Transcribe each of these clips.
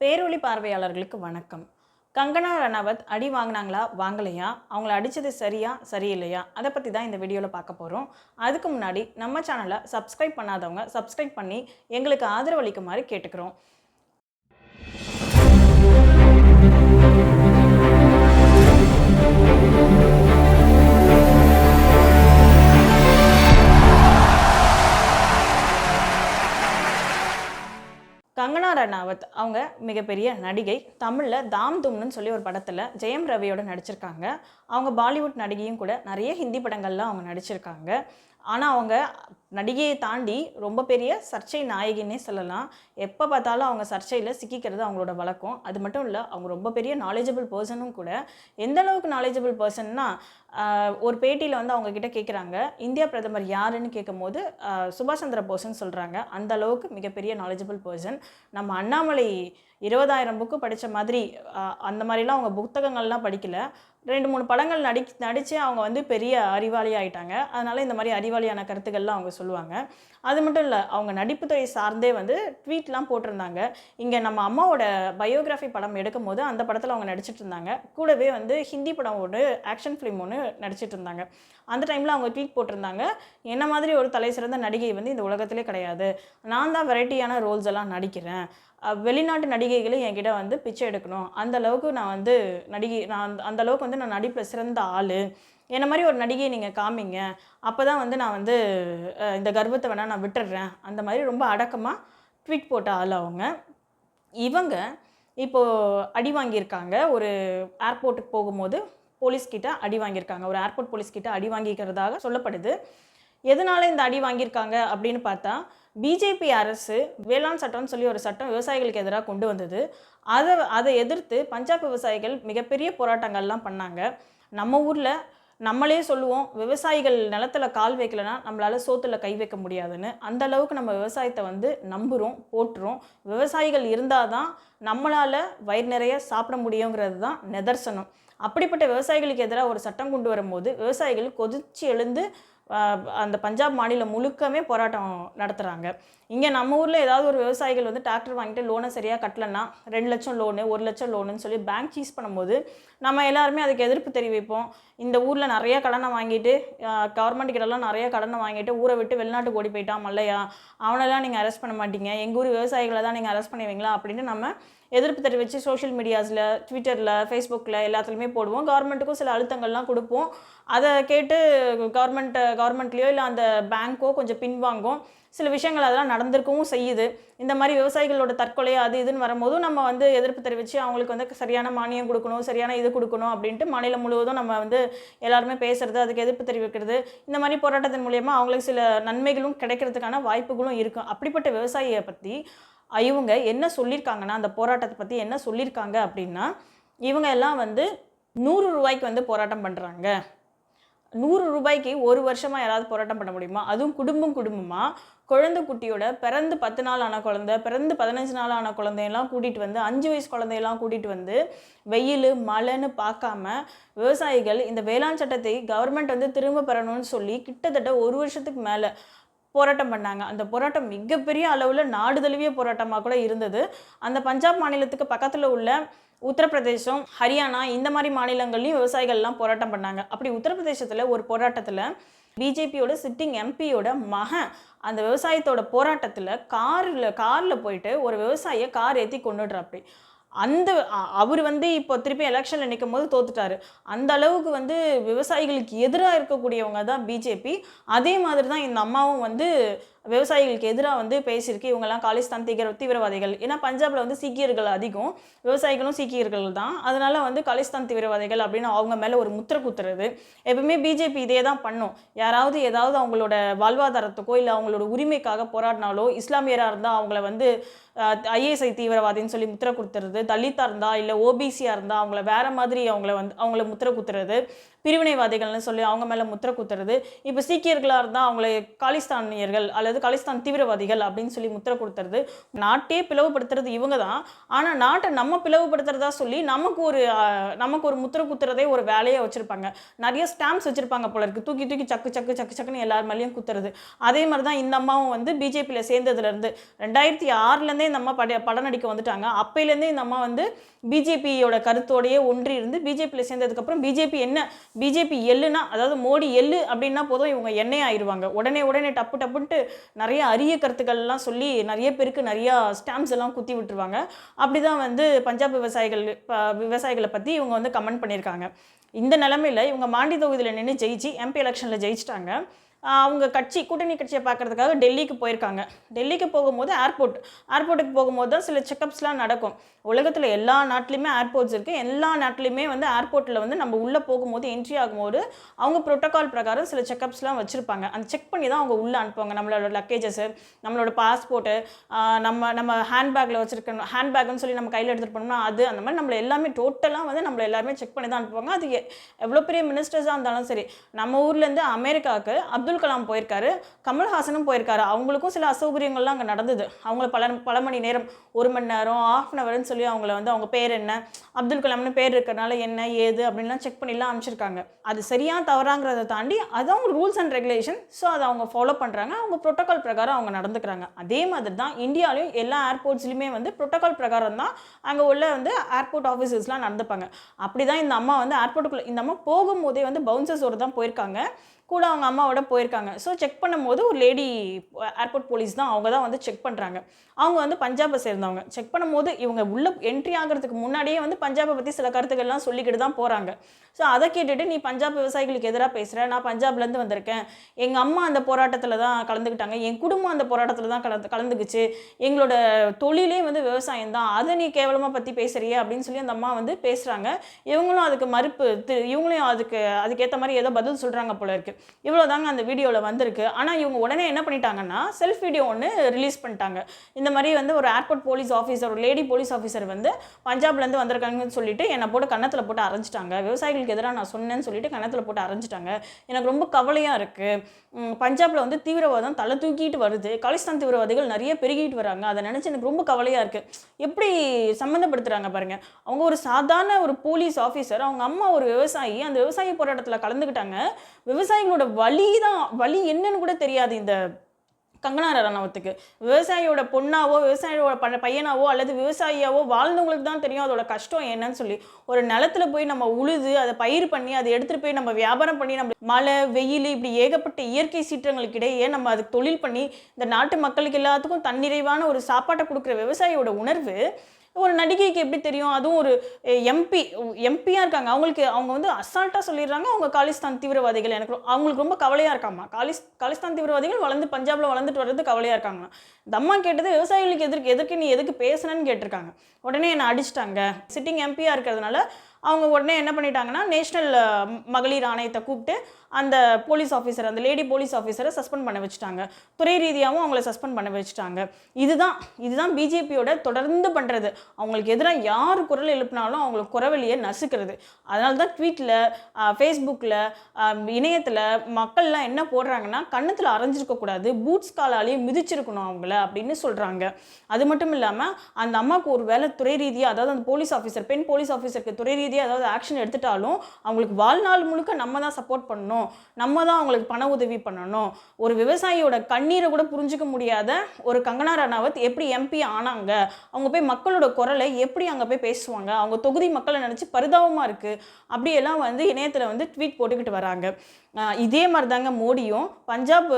பேரொளி பார்வையாளர்களுக்கு வணக்கம். கங்கனா ரணாவத் அடி வாங்கினாங்களா? வாங்கலையா? அவங்கள அடித்தது சரியா சரியில்லையா? அதை பற்றி தான் இந்த வீடியோவில் பார்க்க போகிறோம் அதுக்கு முன்னாடி நம்ம சேனலை சப்ஸ்கிரைப் பண்ணாதவங்க சப்ஸ்கிரைப் பண்ணி எங்களுக்கு ஆதரவளிக்குமாறு கேட்டுக்கிறோம். மிகப்பெரிய நடிகை. தமிழில் தாம் தும்னு சொல்லி ஒரு படத்தில் ஜெயம் ரவியோட நடிச்சிருக்காங்க. அவங்க பாலிவுட் நடிகையும் கூட நிறைய ஹிந்தி படங்கள்லாம் அவங்க நடிச்சிருக்காங்க. ஆனால் அவங்க நடிகையை தாண்டி ரொம்ப பெரிய சர்ச்சை நாயகின்னே சொல்லலாம். எப்போ பார்த்தாலும் அவங்க சர்ச்சையில் சிக்கிக்கிறது அவங்களோட வழக்கம். அது மட்டும் இல்லை அவங்க ரொம்ப பெரிய நாலேஜபிள் பர்சனும் கூட. எந்த அளவுக்கு நாலேஜபிள் பர்சன்னா ஒரு பேட்டியில் வந்து அவங்க கிட்ட கேட்குறாங்க இந்தியா பிரதமர் யாருன்னு கேட்கும்போது போது சுபாஷ் சந்திர போஸ்ன்னு சொல்கிறாங்க அந்த அளவுக்கு மிகப்பெரிய நாலேஜபிள் பர்சன் நம்ம அண்ணாமலை இருபதாயிரம் புக்கு படித்த மாதிரி அந்த மாதிரிலாம் அவங்க புத்தகங்கள்லாம் படிக்கல. ரெண்டு மூணு படங்கள் நடி நடித்து அவங்க வந்து பெரிய அறிவாளி ஆகிட்டாங்க அதனால் இந்த மாதிரி அறிவாளியான கருத்துக்கள்லாம் அவங்க சொல்லுவாங்க. அது மட்டும் இல்லை அவங்க நடிப்புத்துறை சார்ந்தே வந்து ட்வீட்லாம் போட்டிருந்தாங்க. இங்கே நம்ம அம்மாவோட பயோகிராஃபி படம் எடுக்கும் போது அந்த படத்தில் அவங்க நடிச்சிட்டு இருந்தாங்க. கூடவே வந்து ஹிந்தி படம் ஒன்று ஆக்ஷன் ஃபிலிம் ஒன்று நடிச்சிட்டு இருந்தாங்க. அந்த டைமில் அவங்க ட்வீட் போட்டிருந்தாங்க. என்ன மாதிரி ஒரு தலை சிறந்த நடிகை வந்து இந்த உலகத்திலே கிடையாது. நான் தான் வெரைட்டியான ரோல்ஸ் எல்லாம் நடிக்கிறேன். வெளிநாட்டு நடிகைகளும் என்கிட்ட வந்து பிச்சை எடுக்கணும். அந்த அளவுக்கு நான் வந்து நடிகை நான் அந்த- அந்த அளவுக்கு வந்து நான் நடிப்பில் சிறந்த ஆள். என்ன மாதிரி ஒரு நடிகையை நீங்கள் காமிங்க. அப்போ தான் வந்து நான் வந்து இந்த கர்வத்தை வேணால் நான் விட்டுடுறேன் அந்த மாதிரி ரொம்ப அடக்கமாக ட்வீட் போட்ட ஆள் அவங்க. இவங்க இப்போது அடி வாங்கியிருக்காங்க. ஒரு ஏர்போர்ட்டுக்கு போகும்போது போலீஸ்கிட்ட அடி வாங்கியிருக்காங்க. ஒரு ஏர்போர்ட் போலீஸ்கிட்ட அடி வாங்கிக்கிறதாக சொல்லப்படுது. எதனால இந்த அடி வாங்கியிருக்காங்க அப்படின்னு பார்த்தா பிஜேபி அரசு வேளாண் சட்டம்னு சொல்லி ஒரு சட்டம் விவசாயிகளுக்கு எதிராக கொண்டு வந்தது. அதை அதை எதிர்த்து பஞ்சாப் விவசாயிகள் மிகப்பெரிய போராட்டங்கள்லாம் பண்ணாங்க. நம்ம ஊரில் நம்மளே சொல்லுவோம் விவசாயிகள் நிலத்துல கால் வைக்கலனா நம்மளால் சோத்தில் கை வைக்க முடியாதுன்னு. அந்த அளவுக்கு நம்ம விவசாயத்தை வந்து நம்புகிறோம் போட்டுறோம் விவசாயிகள் இருந்தால் தான் நம்மளால் வயிறு நிறைய சாப்பிட முடியுங்கிறது தான் நிதர்சனம். அப்படிப்பட்ட விவசாயிகளுக்கு எதிராக ஒரு சட்டம் கொண்டு வரும்போது விவசாயிகள் கொதிச்சு எழுந்து அந்த பஞ்சாப் மாநிலம் முழுக்கமே போராட்டம் நடத்துகிறாங்க இங்கே நம்ம ஊரில் ஏதாவது ஒரு விவசாயிகள் வந்து டிராக்டர் வாங்கிட்டு லோனை சரியாக கட்டலன்னா ரெண்டு லட்சம் லோனு ஒரு லட்சம் லோனுன்னு சொல்லி பேங்க் சீஸ் பண்ணும்போது நம்ம எல்லாருமே அதுக்கு எதிர்ப்பு தெரிவிப்போம். இந்த ஊரில் நிறைய கடனை வாங்கிட்டு கவர்மெண்ட் கிட்டலாம் நிறைய கடனை வாங்கிட்டு ஊரை விட்டு வெளிநாட்டுக்கு ஓடி போயிட்டான் மல்லையா? அவனெல்லாம் நீங்கள் அரெஸ்ட் பண்ண மாட்டீங்க. எங்கள் ஊர் விவசாயிகளை தான் நீங்கள் அரெஸ்ட் பண்ணுவீங்களா? அப்படின்னு நம்ம எதிர்ப்பு தெரிவித்து சோஷியல் மீடியாஸில் ட்விட்டரில் ஃபேஸ்புக்கில் எல்லாத்துலேயுமே போடுவோம். கவர்மெண்ட்டுக்கும் சில அழுத்தங்கள்லாம் கொடுப்போம். அதை கேட்டு கவர்மெண்ட்டை கவர்மெண்ட்லேயோ இல்லை அந்த பேங்க்கோ கொஞ்சம் பின்வாங்கும். சில விஷயங்கள் அதெல்லாம் நடந்திருக்கவும் செய்யுது. இந்த மாதிரி விவசாயிகளோட தற்கொலை அது இதுன்னு வரும்போது நம்ம வந்து எதிர்ப்பு தெரிவித்து அவங்களுக்கு வந்து சரியான மானியம் கொடுக்கணும் சரியான இது கொடுக்கணும் அப்படின்ட்டு மாநிலம் முழுவதும் நம்ம வந்து எல்லாருமே பேசுறது அதுக்கு எதிர்ப்பு தெரிவிக்கிறது இந்த மாதிரி போராட்டத்தின் மூலயமா அவங்களுக்கு சில நன்மைகளும் கிடைக்கிறதுக்கான வாய்ப்புகளும் இருக்கும் அப்படிப்பட்ட விவசாயியை பற்றி இவங்க என்ன சொல்லியிருக்காங்கன்னா அந்த போராட்டத்தை பற்றி என்ன சொல்லியிருக்காங்க அப்படின்னா இவங்க எல்லாம் வந்து நூறு ரூபாய்க்கு வந்து போராட்டம் பண்ணுறாங்க நூறு ரூபாய்க்கு ஒரு வருஷமாக யாராவது போராட்டம் பண்ண முடியுமா? அதுவும் குடும்பம் குடும்பமாக குழந்தை குட்டியோட பிறந்து பத்து நாள் ஆன குழந்தை பிறந்து பதினஞ்சு நாள் ஆன குழந்தையெல்லாம் கூட்டிகிட்டு வந்து அஞ்சு வயசு குழந்தையெல்லாம் கூட்டிகிட்டு வந்து வெயில் மழைன்னு பார்க்காம விவசாயிகள் இந்த வேளாண் சட்டத்தை கவர்மெண்ட் வந்து திரும்ப பெறணும்னு சொல்லி கிட்டத்தட்ட ஒரு வருஷத்துக்கு மேலே போராட்டம் பண்ணாங்க. அந்த போராட்டம் மிகப்பெரிய அளவில் நாடு தழுவிய போராட்டமாக கூட இருந்தது. அந்த பஞ்சாப் மாநிலத்துக்கு பக்கத்தில் உள்ள உத்தரப்பிரதேசம் ஹரியானா இந்த மாதிரி மாநிலங்கள்லையும் விவசாயிகள்லாம் போராட்டம் பண்ணாங்க. அப்படி உத்தரப்பிரதேசத்தில் ஒரு போராட்டத்தில் பிஜேபியோட சிட்டிங் எம்பியோட மகன் அந்த விவசாயத்தோட போராட்டத்தில் காரில் காரில் போயிட்டு ஒரு விவசாயியை கார் ஏற்றி கொண்டுடுறாப்படி அந்த அ- அவர் வந்து இப்போ திருப்பி எலெக்ஷனில் நிற்கும் போது தோத்துட்டாரு. அந்த அளவுக்கு வந்து விவசாயிகளுக்கு எதிராக இருக்கக்கூடியவங்க தான் பிஜேபி. அதே மாதிரி தான் இந்த அம்மாவும் வந்து விவசாயிகளுக்கு எதிராக வந்து பேசியிருக்கு இவங்கெல்லாம் காலிஸ்தான் தீவிர தீவிரவாதிகள். ஏன்னா பஞ்சாபில் வந்து சீக்கியர்கள் அதிகம். விவசாயிகளும் சீக்கியர்கள் தான். அதனால் வந்து காலிஸ்தான் தீவிரவாதிகள் அப்படின்னு அவங்க மேலே ஒரு முத்திரை குத்துறது. எப்பவுமே பிஜேபி இதே தான் பண்ணும். யாராவது ஏதாவது அவங்களோட வாழ்வாதாரத்துக்கோ இல்லை அவங்களோட உரிமைக்காக போராடினாலோ இஸ்லாமியராக இருந்தால் அவங்கள வந்து ஐஏஎஸ்ஐ தீவிரவாதின்னு சொல்லி முத்திரை கொடுத்துறது தலித்தாக இருந்தால் இல்லை ஓபிசியாக இருந்தால் அவங்கள வேற மாதிரி அவங்கள வந்து அவங்கள முத்திரை குத்துறது. பிரிவினைவாதிகள்னு சொல்லி அவங்க மேலே முத்திர குத்துறது. இப்போ சீக்கியர்களாக இருந்தால் அவங்களை காலிஸ்தானியர்கள் அல்லது காலிஸ்தான் தீவிரவாதிகள் அப்படின்னு சொல்லி முத்திர கொடுத்துறது நாட்டே பிளவுபடுத்துறது இவங்க தான் ஆனால் நாட்டை நம்ம பிளவுபடுத்துறதா சொல்லி நமக்கு ஒரு நமக்கு ஒரு முத்திர குத்துறதே ஒரு வேலையாக வச்சுருப்பாங்க. நிறைய ஸ்டாம்ப்ஸ் வச்சுருப்பாங்க போல இருக்குது தூக்கி தூக்கி சக்கு சக்கு சக்கு சக்குன்னு எல்லார் மேலேயும் குத்துறது. அதே மாதிரி தான் இந்த அம்மாவும் வந்து பிஜேபியில் சேர்ந்ததுலேருந்து ரெண்டாயிரத்தி ஆறுலேருந்தே இந்த அம்மா பட படம் நடிக்க வந்துட்டாங்க. அப்போலேருந்தே இந்த அம்மா வந்து பிஜேபியோட கருத்தோடையே ஒன்றி இருந்து பிஜேபியில் சேர்ந்ததுக்கப்புறம் பிஜேபி என்ன பிஜேபி எள்ளுனா அதாவது மோடி எள்ளு அப்படின்னா போதும் இவங்க எண்ணெய் ஆயிடுவாங்க. உடனே உடனே டப்பு டப்புன்ட்டு நிறைய அரிய கருத்துக்கள்லாம் சொல்லி நிறைய பேருக்கு நிறையா ஸ்டாம்ப்ஸ் எல்லாம் குத்தி விட்டுருவாங்க. அப்படி தான் வந்து பஞ்சாப் விவசாயிகள் விவசாயிகளை பற்றி இவங்க வந்து கமெண்ட் பண்ணியிருக்காங்க. இந்த நிலமையில் இவங்க மாண்டி தொகுதியில் நின்று ஜெயிச்சு எம்பி எலெக்ஷனில் ஜெயிச்சிட்டாங்க. அவங்க கட்சி கூட்டணி கட்சியை பார்க்கறதுக்காக டெல்லிக்கு போயிருக்காங்க. டெல்லிக்கு போகும்போது ஏர்போர்ட் ஏர்போர்ட்டுக்கு போகும்போது தான் சில செக்கப்ஸ்லாம் நடக்கும். உலகத்தில் எல்லா நாட்டிலையுமே ஏர்போர்ட்ஸ் இருக்குது எல்லா நாட்டிலையுமே வந்து ஏர்போர்ட்டில் வந்து நம்ம உள்ளே போகும்போது என்ட்ரி ஆகும்போது அவங்க ப்ரோட்டோக்கால் பிரகாரம் சில செக்கப்ஸ்லாம் வச்சுருப்பாங்க. அந்த செக் பண்ணி தான் அவங்க உள்ளே அனுப்புவாங்க. நம்மளோட லக்கேஜஸ் நம்மளோட பாஸ்போர்ட்டு நம்ம நம்ம ஹேண்ட்பேக்கில் வச்சுருக்க ஹேண்ட்பேக்னு சொல்லி நம்ம கையில் எடுத்துகிட்டு போனோம்னா அது அந்த மாதிரி நம்மளை எல்லாமே டோட்டலாக வந்து நம்மளை எல்லாருமே செக் பண்ணி தான் அனுப்புவாங்க. அது எவ்வளோ பெரிய மினிஸ்டர்ஸாக இருந்தாலும் சரி. நம்ம ஊர்லேருந்து அமெரிக்காவுக்கு அப்துல் கலாம் போயிருக்காரு கமல்ஹாசனும் போயிருக்காரு. அவங்களுக்கும் சில அசௌகரியங்கள்லாம் அங்கே நடந்தது. அவங்கள பல பல மணி நேரம் ஒரு மணி நேரம் ஆஃப் அன் ஹவர்னு சொல்லி அவங்கள வந்து அவங்க பேர் என்ன அப்துல் கலாம்னு பேர் இருக்கிறனால என்ன ஏது அப்படின்லாம் செக் பண்ணிலாம் அனுப்பிச்சிருக்காங்க அது சரியாக தவறாங்கிறத தாண்டி அது அவங்க ரூல்ஸ் அண்ட் ரெகுலேஷன் ஸோ அதை அவங்க ஃபாலோ பண்ணுறாங்க அவங்க ப்ரோட்டோக்கால் பிரகாரம் அவங்க நடந்துக்கிறாங்க. அதே மாதிரி தான் இந்தியாலையும் எல்லா ஏர்போர்ட்ஸ்லையுமே வந்து ப்ரோட்டோக்கால் பிரகாரம் தான் அங்கே உள்ள வந்து ஏர்போர்ட் ஆஃபீஸர்ஸ்லாம் நடந்துப்பாங்க. அப்படி தான் இந்த அம்மா வந்து ஏர்போர்ட்டுக்குள்ளே இந்த அம்மா போகும்போதே வந்து பவுன்சர்ஸோடு தான் போயிருக்காங்க. கூட அவங்க அம்மாவோட போயிருக்காங்க. ஸோ செக் பண்ணும்போது ஒரு லேடி ஏர்போர்ட் போலீஸ் தான் அவங்க தான் வந்து செக் பண்ணுறாங்க அவங்க வந்து பஞ்சாபை சேர்ந்தவங்க. செக் பண்ணும்போது இவங்க உள்ள என்ட்ரி ஆகிறதுக்கு முன்னாடியே வந்து பஞ்சாபை பற்றி சில கருத்துக்கள்லாம் சொல்லிக்கிட்டு தான் போகிறாங்க ஸோ அதை கேட்டுட்டு நீ பஞ்சாப் விவசாயிகளுக்கு எதிராக பேசுகிற நான் பஞ்சாப்லேருந்து வந்திருக்கேன். எங்கள் அம்மா அந்த போராட்டத்தில் தான் கலந்துக்கிட்டாங்க. என் குடும்பம் அந்த போராட்டத்தில் தான் கலந்து கலந்துக்குச்சு. எங்களோட தொழிலே வந்து விவசாயம் தான். அதை நீ கேவலமாக பற்றி பேசுகிறிய அப்படின்னு சொல்லி அந்த அம்மா வந்து பேசுகிறாங்க இவங்களும் அதுக்கு மறுப்பு இவங்களையும் அதுக்கு அதுக்கேற்ற மாதிரி ஏதோ பதில் சொல்கிறாங்க போல இருக்குது இவ்வளோ தாங்க அந்த வீடியோவில் வந்திருக்கு. ஆனால் இவங்க உடனே என்ன பண்ணிட்டாங்கன்னா செல்ஃப் வீடியோ ஒன்று ரிலீஸ் பண்ணிட்டாங்க. இந்த மாதிரி வந்து ஒரு ஏர்போர்ட் போலீஸ் ஆஃபீஸர் ஒரு லேடி போலீஸ் ஆஃபீஸர் வந்து பஞ்சாப்லேருந்து வந்திருக்காங்கன்னு சொல்லிட்டு என்னை போட்டு கன்னத்தில் போட்டு அரைஞ்சிட்டாங்க. விவசாயிகளுக்கு எதிராக நான் சொன்னேன்னு சொல்லிட்டு கன்னத்தில் போட்டு அரைஞ்சிட்டாங்க. எனக்கு ரொம்ப கவலையாக இருக்குது பஞ்சாபில் வந்து தீவிரவாதம் தலை தூக்கிட்டு வருது. காலிஸ்தான் தீவிரவாதிகள் நிறைய பெருகிட்டு வராங்க. அதை நினச்சி எனக்கு ரொம்ப கவலையாக இருக்குது எப்படி சம்மந்தப்படுத்துகிறாங்க பாருங்கள் அவங்க ஒரு சாதாரண ஒரு போலீஸ் ஆஃபீஸர் அவங்க அம்மா ஒரு விவசாயி அந்த விவசாய போராட்டத்தில் கலந்துக்கிட்டாங்க. விவசாயிகளோட வலி தான் வலி என்னன்னு கூட தெரியாது இந்த கங்கனா ரணவத்துக்கு. விவசாயியோட பொண்ணாவோ விவசாயியோட ப பையனாவோ அல்லது விவசாயியாவோ வாழ்ந்தவங்களுக்கு தான் தெரியும் அதோட கஷ்டம் என்னன்னு சொல்லி. ஒரு நிலத்துல போய் நம்ம உழுது அதை பயிர் பண்ணி அதை எடுத்துகிட்டு போய் நம்ம வியாபாரம் பண்ணி நம்ம மழை வெயில் இப்படி ஏகப்பட்ட இயற்கை சீற்றங்களுக்கு இடையே நம்ம அதுக்கு தொழில் பண்ணி இந்த நாட்டு மக்களுக்கு எல்லாத்துக்கும் தன்னிறைவான ஒரு சாப்பாட்டை கொடுக்குற விவசாயியோட உணர்வு ஒரு நடிகைக்கு எப்படி தெரியும்? அதுவும் ஒரு எம்பி எம்பியாக இருக்காங்க. அவங்களுக்கு அவங்க வந்து அசால்ட்டாக சொல்லிடுறாங்க. அவங்க காலிஸ்தான் தீவிரவாதிகள். எனக்கு அவங்களுக்கு ரொம்ப கவலையாக இருக்காமா? காலிஸ் காலிஸ்தான் தீவிரவாதிகள் வளர்ந்து பஞ்சாபில் வளர்ந்துட்டு வர்றது கவலையாக இருக்காங்க இந்த அம்மா கேட்டது விவசாயிகளுக்கு எதிர்க்கு எதுக்கு நீ எதுக்கு பேசுனன்னு கேட்டிருக்காங்க. உடனே என்னை அடிச்சிட்டாங்க. சிட்டிங் எம்பியாக இருக்கிறதுனால அவங்க உடனே என்ன பண்ணிட்டாங்கன்னா நேஷ்னல் மகளிர் ஆணையத்தை கூப்பிட்டு அந்த போலீஸ் ஆஃபீஸர் அந்த லேடி போலீஸ் ஆஃபீஸரை சஸ்பெண்ட் பண்ண வச்சுட்டாங்க. துறை ரீதியாகவும் அவங்கள சஸ்பெண்ட் பண்ண வச்சுட்டாங்க. இதுதான் இதுதான் பிஜேபியோட தொடர்ந்து பண்ணுறது அவங்களுக்கு எதிராக யார் குரல் எழுப்பினாலும் அவங்களுக்கு குறவெளியை நசுக்கிறது. அதனால தான் ட்வீட்டில் ஃபேஸ்புக்கில் இணையத்தில் மக்கள்லாம் என்ன போடுறாங்கன்னா கன்னத்தில் அரைஞ்சிருக்கக்கூடாது பூட்ஸ் காலாலேயே மிதிச்சிருக்கணும் அவங்கள அப்படின்னு சொல்கிறாங்க அது மட்டும் இல்லாமல் அந்த அம்மாவுக்கு ஒரு வேலை துறை ரீதியாக அதாவது அந்த போலீஸ் ஆஃபீஸர் பெண் போலீஸ் ஆஃபீஸருக்கு துறை ரீதியாக ஏதாவது ஆக்ஷன் எடுத்துட்டாலும் அவங்களுக்கு வாழ்நாள் முழுக்க நம்ம தான் சப்போர்ட் பண்ணணும். நம்ம தான் அவங்களுக்கு பண உதவி பண்ணணும். ஒரு விவசாயியோட கண்ணீரை கூட புரிஞ்சிக்க முடியாத ஒரு கங்கனா ரணாவத் எப்படி எம்பி ஆனாங்க? அவங்க போய் மக்களோட குரலை எப்படி அங்கே போய் பேசுவாங்க? அவங்க தொகுதி மக்களை நினச்சி பரிதாபமாக இருக்குது அப்படியெல்லாம் வந்து இணையத்தில் வந்து ட்வீட் போட்டுக்கிட்டு வராங்க. இதே மாதிரி தாங்க மோடியும் பஞ்சாப்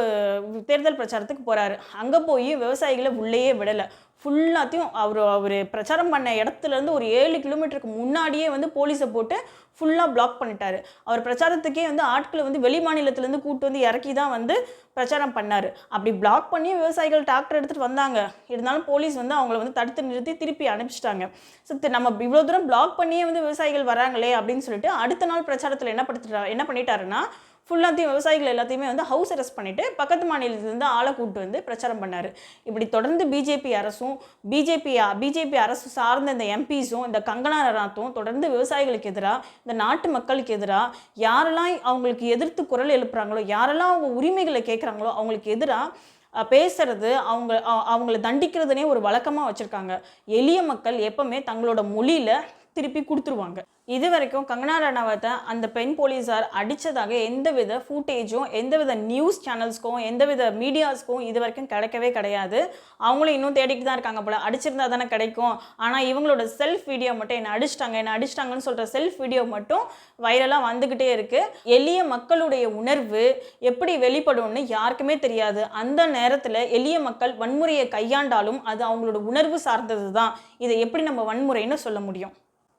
தேர்தல் பிரச்சாரத்துக்கு போகிறாரு அங்கே போய் விவசாயிகளை உள்ளேயே விடலை. ஃபுல்லாத்தையும் அவர் அவர் பிரச்சாரம் பண்ண இடத்துலேருந்து ஒரு ஏழு கிலோமீட்டருக்கு முன்னாடியே வந்து போலீஸை போட்டு ஃபுல்லாக பிளாக் பண்ணிட்டார். அவர் பிரச்சாரத்துக்கே வந்து ஆட்களை வந்து வெளி மாநிலத்திலேருந்து கூட்டு வந்து இறக்கி தான் வந்து பிரச்சாரம் பண்ணார். அப்படி பிளாக் பண்ணி விவசாயிகள் டிராக்டர் எடுத்துகிட்டு வந்தாங்க. இருந்தாலும் போலீஸ் வந்து அவங்கள வந்து தடுத்து நிறுத்தி திருப்பி அனுப்பிச்சிட்டாங்க. ஸோ நம்ம இவ்வளோ தூரம் பிளாக் பண்ணியே வந்து விவசாயிகள் வராங்களே அப்படின்னு சொல்லிட்டு அடுத்த நாள் பிரச்சாரத்தில் என்ன படுத்துட்டா என்ன பண்ணிட்டாருன்னா ஃபுல்லாத்தையும் விவசாயிகள் எல்லாத்தையுமே வந்து ஹவுஸ் அரெஸ்ட் பண்ணிட்டு பக்கத்து மாநிலத்திலேருந்து ஆளை கூப்பிட்டு வந்து பிரச்சாரம் பண்ணார். இப்படி தொடர்ந்து பிஜேபி அரசும் பிஜேபி பிஜேபி அரசு சார்ந்த இந்த எம்பிஸும் இந்த கங்கனா ரனாத்தும் தொடர்ந்து விவசாயிகளுக்கு எதிராக இந்த நாட்டு மக்களுக்கு எதிராக யாரெல்லாம் அவங்களுக்கு எதிர்த்து குரல் எழுப்புறாங்களோ யாரெல்லாம் அவங்க உரிமைகளை கேட்குறாங்களோ அவங்களுக்கு எதிராக பேசுறது அவங்க அவங்கள தண்டிக்கிறதுனே ஒரு வழக்கமாக வச்சுருக்காங்க. எளிய மக்கள் எப்பவுமே தங்களோட மொழியில் திருப்பி கொடுத்துருவாங்க. இது வரைக்கும் கங்கனா ரனாவத்தை அந்த பெண் போலீஸார் அடித்ததாக எந்தவித ஃபூட்டேஜும் எந்தவித நியூஸ் சேனல்ஸ்க்கும் எந்தவித மீடியாஸ்க்கும் இது வரைக்கும் கிடைக்கவே கிடையாது. அவங்களும் இன்னும் தேடிட்டு தான் இருக்காங்க போல. அடிச்சிருந்தா தானே கிடைக்கும். ஆனால் இவங்களோட செல்ஃப் வீடியோ மட்டும் என்னை அடிச்சிட்டாங்க என்னை அடிச்சிட்டாங்கன்னு சொல்கிற செல்ஃப் வீடியோ மட்டும் வைரலாக வந்துக்கிட்டே இருக்குது எளிய மக்களுடைய உணர்வு எப்படி வெளிப்படும்னு யாருக்குமே தெரியாது. அந்த நேரத்தில் எளிய மக்கள் வன்முறையை கையாண்டாலும் அது அவங்களோட உணர்வு சார்ந்தது தான் இதை எப்படி நம்ம வன்முறைன்னு சொல்ல முடியும்?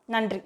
நன்றி.